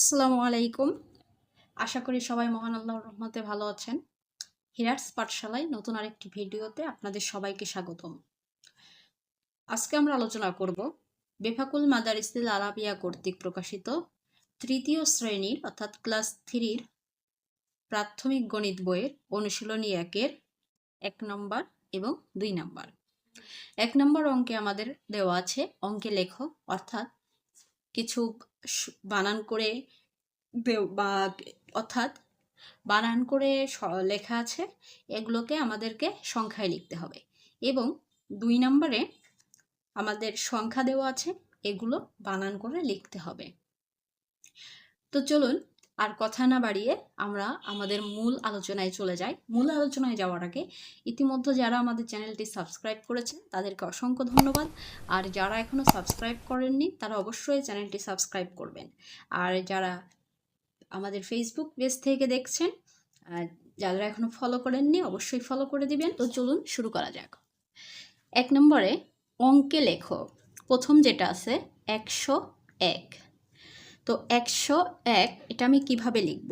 আসসালামু আলাইকুম। আশা করি সবাই মহান আল্লাহর রহমতে ভালো আছেন। হিরাটস পাঠশালায় নতুন আরেকটি ভিডিওতে আপনাদের সবাইকে স্বাগতম। আজকে আমরা আলোচনা করব বেফাকুল মাদারিসিল আরাবিয়া কর্তৃক প্রকাশিত তৃতীয় শ্রেণির অর্থাৎ ক্লাস থ্রির প্রাথমিক গণিত বইয়ের অনুশীলনী একের এক নম্বর এবং দুই নম্বর। এক নম্বর অঙ্কে আমাদের দেওয়া আছে অঙ্কে লেখো অর্থাৎ কিছু বানান করে বে- অর্থাৎ বানান করে লেখা আছে, এগুলোকে আমাদেরকে সংখ্যায় লিখতে হবে। এবং দুই নম্বরে আমাদের সংখ্যা দেওয়া আছে, এগুলো বানান করে লিখতে হবে। তো চলুন আর কথা না বাড়িয়ে আমরা আমাদের মূল আলোচনায় চলে যাই। মূল আলোচনায় যাওয়ার আগে ইতিমধ্যে যারা আমাদের চ্যানেলটি সাবস্ক্রাইব করেছেন, তাদেরকে অসংখ্য ধন্যবাদ। আর যারা এখনও সাবস্ক্রাইব করেননি, তারা অবশ্যই চ্যানেলটি সাবস্ক্রাইব করবেন। আর যারা আমাদের ফেসবুক পেজ থেকে দেখছেন যারা এখনও ফলো করেননি, অবশ্যই ফলো করে দিবেন। তো চলুন শুরু করা যাক। এক নম্বরে অঙ্কে লেখো। প্রথম যেটা আছে, একশো এক। তো একশো এক, এটা আমি কীভাবে লিখব?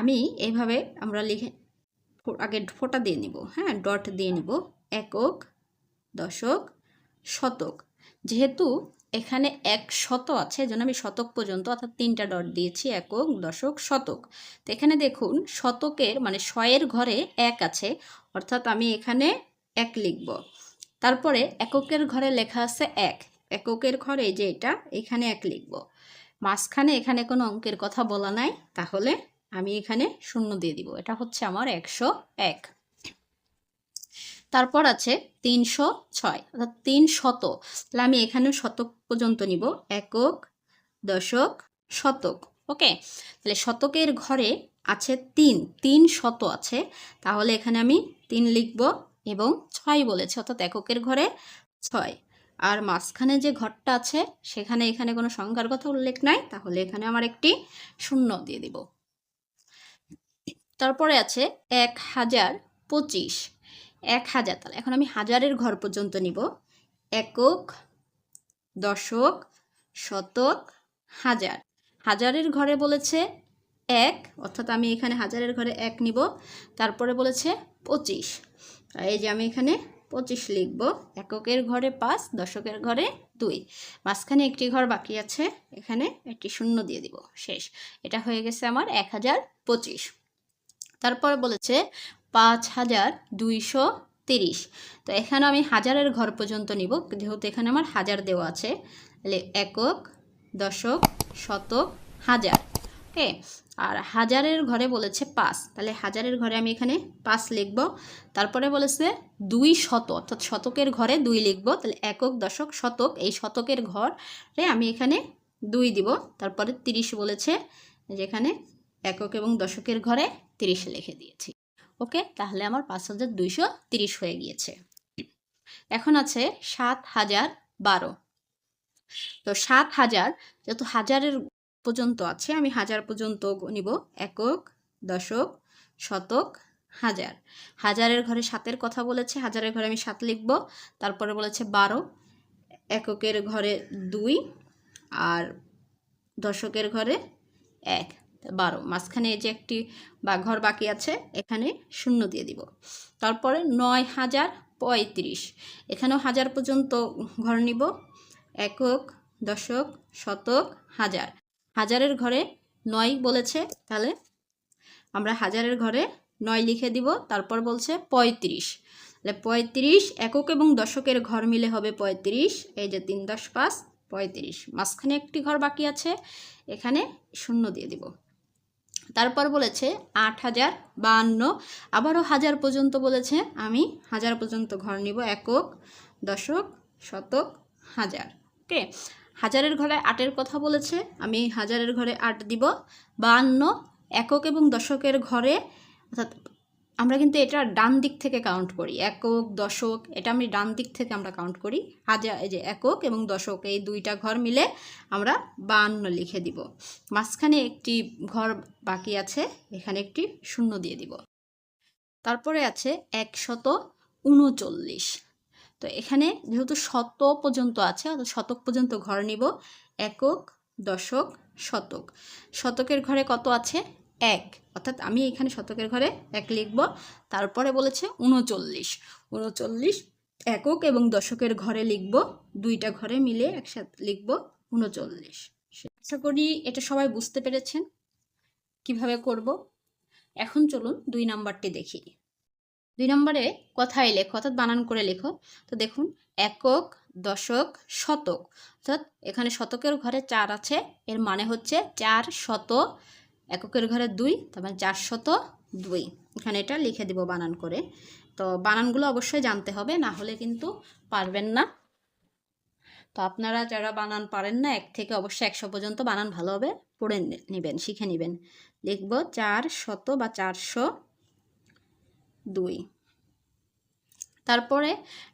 আমি এইভাবে আমরা লিখে আগে ফোঁটা দিয়ে নিব হ্যাঁ? ডট দিয়ে নিব, একক, দশক, শতক। যেহেতু এখানে এক শত আছে যেন আমি শতক পর্যন্ত, অর্থাৎ তিনটা ডট দিয়েছি, একক, দশক, শতক। তো এখানে দেখুন, শতকের মানে শয়ের ঘরে এক আছে, অর্থাৎ আমি এখানে এক লিখব। তারপরে এককের ঘরে লেখা আছে এক। এককের ঘরে যে এটা, এখানে এক লিখব। মাঝখানে এখানে কোনো অঙ্কের কথা বলা নাই, তাহলে আমি এখানে শূন্য দিয়ে দিব। এটা হচ্ছে আমার একশো এক। তারপর আছে তিনশো ছয়, অর্থাৎ তিন শত। তাহলে আমি এখানে শতক পর্যন্ত নিব। একক, দশক, শতক। ওকে? তাহলে শতকের ঘরে আছে তিন তিন শত আছে। তাহলে এখানে আমি তিন লিখব এবং ছয় বলেছে, অর্থাৎ এককের ঘরে ছয়। আর মাঝখানে যে ঘরটা আছে, সেখানে এখানে কোনো সংখ্যার কথা উল্লেখ নাই, তাহলে এখানে আমার একটি শূন্য দিয়ে দিব। তারপরে আছে এক হাজার পঁচিশ। এক হাজার, তাহলে এখন আমি হাজারের ঘর পর্যন্ত নিব। একক, দশক, শতক, হাজার। হাজারের ঘরে বলেছে এক, অর্থাৎ আমি এখানে হাজারের ঘরে এক নিব। তারপরে বলেছে পঁচিশ। এই যে আমি এখানে পঁচিশ লিখব। এককের ঘরে পাঁচ, দশকের ঘরে দুই। মাঝখানে একটি ঘর বাকি আছে, এখানে একটি শূন্য দিয়ে দিব। শেষ। এটা হয়ে গেছে আমার এক হাজার পঁচিশ। তারপরে বলেছে পাঁচ হাজার দুইশো তিরিশ। তো এখানে আমি হাজারের ঘর পর্যন্ত নিব, যেহেতু এখানে আমার হাজার দেওয়া আছে। তাহলে একক, দশক, শতক, হাজার। ওকে? আর হাজারের ঘরে বলেছে পাঁচ। তাহলে হাজারের ঘরে আমি এখানে পাঁচ লিখব। তারপরে বলেছে দুই শত অর্থাৎ শতকের ঘরে দুই লিখব। তাহলে একক দশক শতক, এই শতকের ঘরে আমি এখানে দুই দিব। তারপরে তিরিশ বলেছে যেখানে একক এবং দশকের ঘরে তিরিশ লিখে দিয়েছি। ওকে, তাহলে আমার পাঁচ হাজার দুইশো তিরিশ হয়ে গিয়েছে। এখন আছে সাত হাজার বারো। তো সাত হাজার, যেহেতু হাজারের পর্যন্ত আছে, আমি হাজার পর্যন্ত নিব। একক, দশক, শতক, হাজার। হাজারের ঘরে সাতের কথা বলেছে, হাজারের ঘরে আমি সাত লিখব। তারপরে বলেছে বারো, এককের ঘরে দুই আর দশকের ঘরে এক। বারো, মাঝখানে যে একটি বা ঘর বাকি আছে, এখানে শূন্য দিয়ে দিব। তারপরে নয় হাজার পঁয়ত্রিশ। এখানেও হাজার পর্যন্ত ঘর নিব। একক, দশক, শতক, হাজার। হাজারের ঘরে নয় বলেছে, তাহলে আমরা হাজারের ঘরে নয় লিখে দিব, তারপর বলছে পঁয়ত্রিশ। তাহলে পঁয়ত্রিশ একক এবং দশকের ঘর মিলে হবে পঁয়ত্রিশ, এই যে তিন দশ পাঁচ, পঁয়ত্রিশ। মাঝখানে একটি ঘর বাকি আছে, এখানে শূন্য দিয়ে দিব। তারপর বলেছে আট হাজার বাহান্ন, আবারও হাজার পর্যন্ত বলেছে, আমি হাজার পর্যন্ত ঘর নিব, একক, দশক, শতক, হাজার। ওকে? হাজারের ঘরে আটের কথা বলেছে, আমি হাজারের ঘরে আট দিব। বাহান্ন একক এবং দশকের ঘরে, অর্থাৎ আমরা কিন্তু এটা ডান দিক থেকে কাউন্ট করি। একক, দশক, এটা আমি ডান দিক থেকে আমরা কাউন্ট করি। হাজার এই যে একক এবং দশক, এই দুইটা ঘর মিলে আমরা বাহান্ন লিখে দিব। মাঝখানে একটি ঘর বাকি আছে, এখানে একটি শূন্য দিয়ে দিব। তারপরে আছে একশত উনচল্লিশ। তো এখানে যেহেতু শত পর্যন্ত আছে, অর্থাৎ শতক পর্যন্ত ঘর নিব, একক, দশক, শতক। শতকের ঘরে কত আছে? এক। অর্থাৎ আমি এখানে শতকের ঘরে এক লিখব, তারপরে বলেছে উনচল্লিশ। উনচল্লিশ, একক এবং দশকের ঘরে লিখব, দুইটা ঘরে মিলে একসাথে লিখব উনচল্লিশ। আশা করি এটা সবাই বুঝতে পেরেছেন। কীভাবে করব? এখন চলুন দুই নাম্বারটি দেখি। দুই নম্বরে কথায় লেখো, অর্থাৎ বানান করে লেখো। তো দেখুন, একক, দশক, শতক। অর্থাৎ এখানে শতকের ঘরে চার আছে, এর মানে হচ্ছে চার শত, এককের ঘরে দুই, তার মানে চার শত দুই। এখানে এটা লিখে দিব বানান করে। তো বানানগুলো অবশ্যই জানতে হবে, না হলে কিন্তু পারবেন না। তো আপনারা যারা বানান পারেন না, এক থেকে অবশ্যই একশো পর্যন্ত বানান ভালোভাবে পড়ে নেবেন, শিখে নেবেন। লিখব চার শত বা চারশো দুই। তারপরে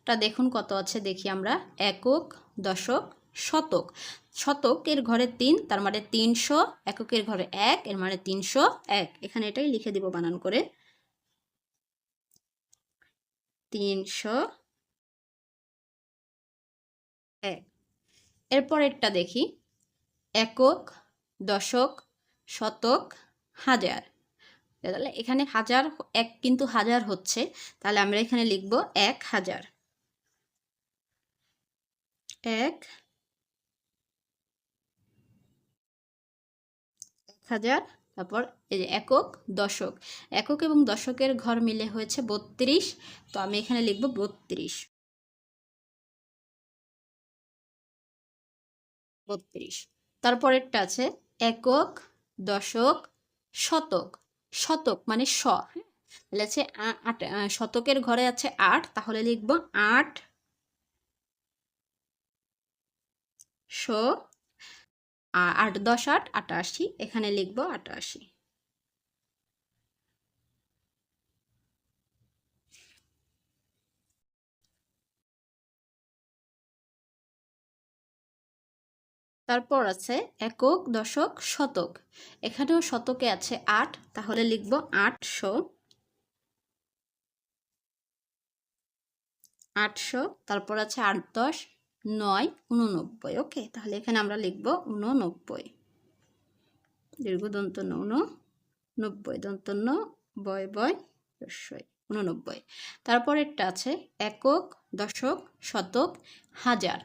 টা দেখুন কত আছে, দেখি আমরা। একক, দশক, শতক। শতকের ঘরে তিন, তার মানে তিনশো। এককের ঘরে এক, এর মানে তিনশো এক। এখানে এটাই লিখে দিব বানান করে। তিনশো এক। এরপরেরটা দেখি। একক, দশক, শতক, হাজার। তাহলে এখানে হাজার এক কিন্তু হাজার হচ্ছে। তাহলে আমরা এখানে লিখব এক হাজার। এক হাজার, তারপর এই যে একক, দশক। একক এবং দশকের ঘর মিলে হয়েছে বত্রিশ, তো আমি এখানে লিখব বত্রিশ। বত্রিশ। তারপরেরটা আছে একক, দশক, শতক। শতক মানে স তাহলে আছে আট শতকের ঘরে আছে আট, তাহলে লিখব আট শ আট, দশ, আট, আটাশি, এখানে লিখব আটাশি। তারপর আছে একক, দশক, শতক। এখানেও শতকে আছে আট, তাহলে লিখব আটশো। আটশো, তারপর আছে আট দশ নয় উননব্বই ওকে? তাহলে এখানে আমরা লিখব উননব্বই দীর্ঘদন্ত উন নব্বই দন্তন্য বয় বয় রস্যই উননব্বই তারপরেরটা আছে একক, দশক, শতক, হাজার।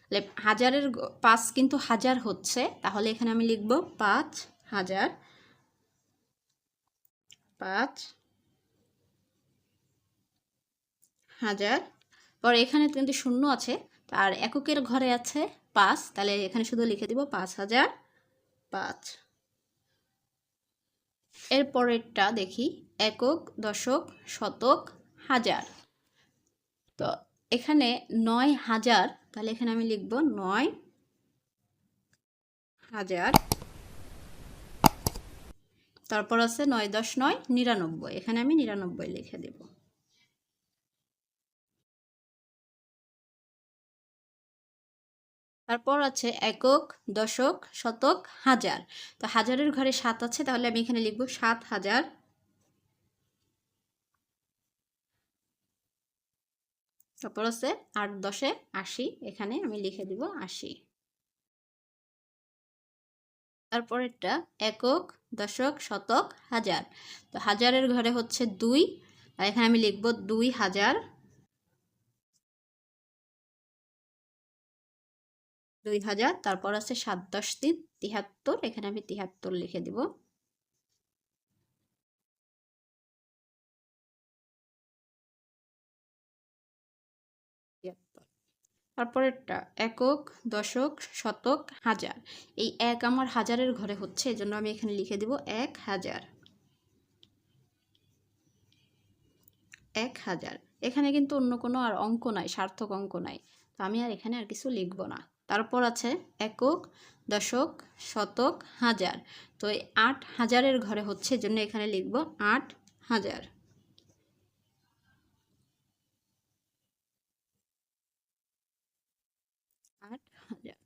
তাহলে হাজারের পাঁচ কিন্তু হাজার হচ্ছে। তাহলে এখানে আমি লিখব পাঁচ হাজার পাঁচ হাজার। পর এখানে কিন্তু শূন্য আছে। আর এককের ঘরে আছে পাঁচ। তাহলে এখানে শুধু লিখে দিব পাঁচ হাজার, পাঁচ। এরপরেরটা দেখি, একক, দশক, শতক, হাজার। তো এখানে নয় হাজার, তাহলে এখানে আমি লিখব নয় হাজার, তারপর আছে নয় দশ নয় নিরানব্বই, এখানে আমি নিরানব্বই লিখে দেব। তারপর আছে একক, দশক, শতক, হাজার, তো হাজারের ঘরে সাত আছে, তাহলে আমি এখানে লিখব সাত হাজার তারপর আছে, আট, দশে আশি, এখানে আমি লিখে দিব আশি। তারপরেরটা, একক, দশক, শতক, হাজার। তো হাজারের ঘরে হচ্ছে দুই এখানে আমি লিখব দুই হাজার। দুই হাজার, তারপর আছে সাত, দশ, তিন, তিহাত্তর, এখানে আমি তিহাত্তর লিখে দিব। তারপরেরটা, একক, দশক, শতক, হাজার। এই এক আমার হাজারের ঘরে হচ্ছে, এজন্য আমি এখানে লিখে দিব এক হাজার। এক হাজার। এখানে কিন্তু অন্য কোনো আর অঙ্ক নাই, সার্থক অঙ্ক নাই। তো আমি আর এখানে আর কিছু লিখব না। তারপর আছে একক, দশক, শতক, হাজার। তো এই আট হাজারের ঘরে হচ্ছে জন্য এখানে লিখব আট হাজার আট হাজার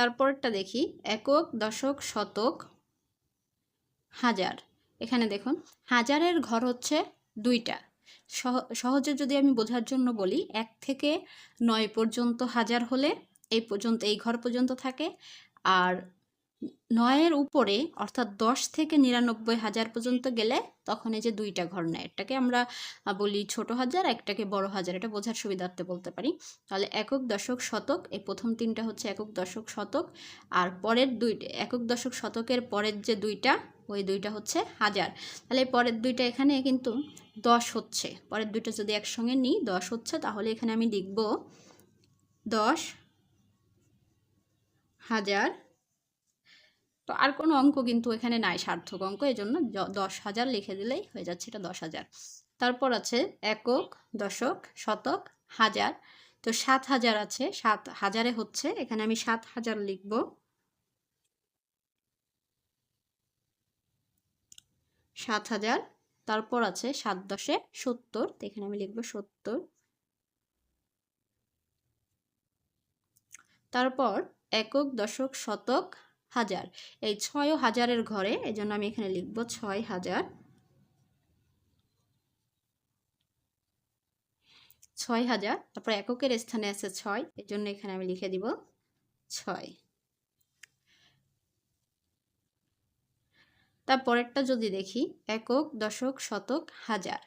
তারপরটা দেখি। একক, দশক, শতক, হাজার। এখানে দেখুন, হাজারের ঘর হচ্ছে দুইটা। সহজে যদি আমি বোঝার জন্য বলি, এক থেকে নয় পর্যন্ত হাজার হলে এই পর্যন্ত, এই ঘর পর্যন্ত থাকে। আর নয়ের উপরে, অর্থাৎ দশ থেকে নিরানব্বই হাজার পর্যন্ত গেলে তখন এই যে দুইটা ঘর নেয়। একটাকে আমরা বলি ছোট হাজার একটাকে বড় হাজার, এটা বোঝার সুবিধার্থে বলতে পারি। তাহলে একক দশক শতক, এই প্রথম তিনটা হচ্ছে একক দশক শতক, আর পরের দুই, একক দশক শতকের পরের যে দুইটা, ওই দুইটা হচ্ছে হাজার। তাহলে পরের দুইটা এখানে কিন্তু দশ হচ্ছে। পরের দুইটা যদি একসঙ্গে নিই, দশ হচ্ছে, তাহলে এখানে আমি লিখব দশ হাজার তো আর কোনো অঙ্ক কিন্তু এখানে নাই, সার্থক অঙ্ক এই জন্য দশ হাজার লিখে দিলেই হয়ে যাচ্ছে এটা দশ হাজার। তারপর আছে একক, দশক, শতক, হাজার। তো সাত হাজার আছে, সাত হাজারে হচ্ছে, এখানে আমি সাত হাজার লিখব। সাত হাজার, তারপর আছে সাত দশে সত্তর এখানে আমি লিখব সত্তর। তারপর একক, দশক, শতক হাজার। এই ছয় হাজারের ঘরে এই জন্য আমি এখানে লিখব ছয় হাজার। ছয় হাজার, তারপর এককের স্থানে আছে ছয় এই জন্য এখানে আমি লিখে দিব ছয়। তারপরেরটা যদি দেখি, একক, দশক, শতক, হাজার।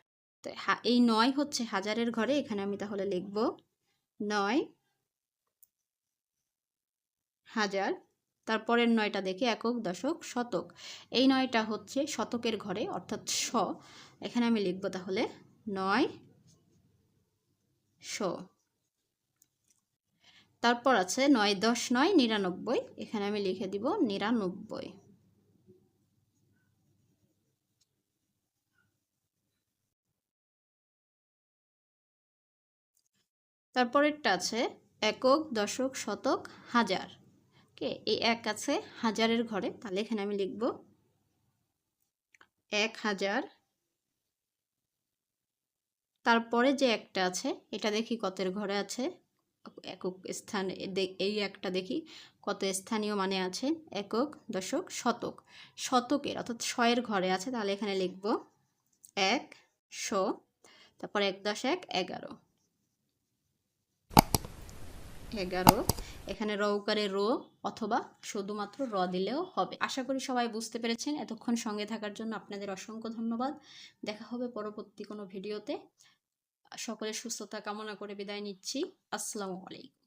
তো এই নয় হচ্ছে হাজারের ঘরে, এখানে আমি তাহলে লিখব নয় হাজার। তারপরের নয়টা দেখি একক, দশক, শতক। এই নয়টা হচ্ছে শতকের ঘরে, অর্থাৎ শ। এখানে আমি লিখব তাহলে নয়, শ। তারপর আছে নয়, দশ, নয়, নিরানব্বই। এখানে আমি লিখে দিব নিরানব্বই। তারপরেরটা আছে একক, দশক, শতক, হাজার। কে? এই এক আছে, হাজারের ঘরে। তাহলে এখানে আমি লিখব এক হাজার। তারপরে যে একটা আছে, এটা দেখি কতের ঘরে আছে। একক স্থান এই একটা দেখি কত স্থানীয় মানে আছে। একক, দশক, শতক। শতকের, অর্থাৎ শয়ের ঘরে আছে। তাহলে এখানে লিখব এক শ, তারপর এক দশ এক এগারো। এগারো। এখানে র রৌকারে রো অথবা শুধুমাত্র র দিলেও হবে। আশা করি সবাই বুঝতে পেরেছেন। এতক্ষণ সঙ্গে থাকার জন্য আপনাদের অসংখ্য ধন্যবাদ। দেখা হবে পরবর্তী কোনো ভিডিওতে। সকলের সুস্থতা কামনা করে বিদায় নিচ্ছি। আসসালামু আলাইকুম।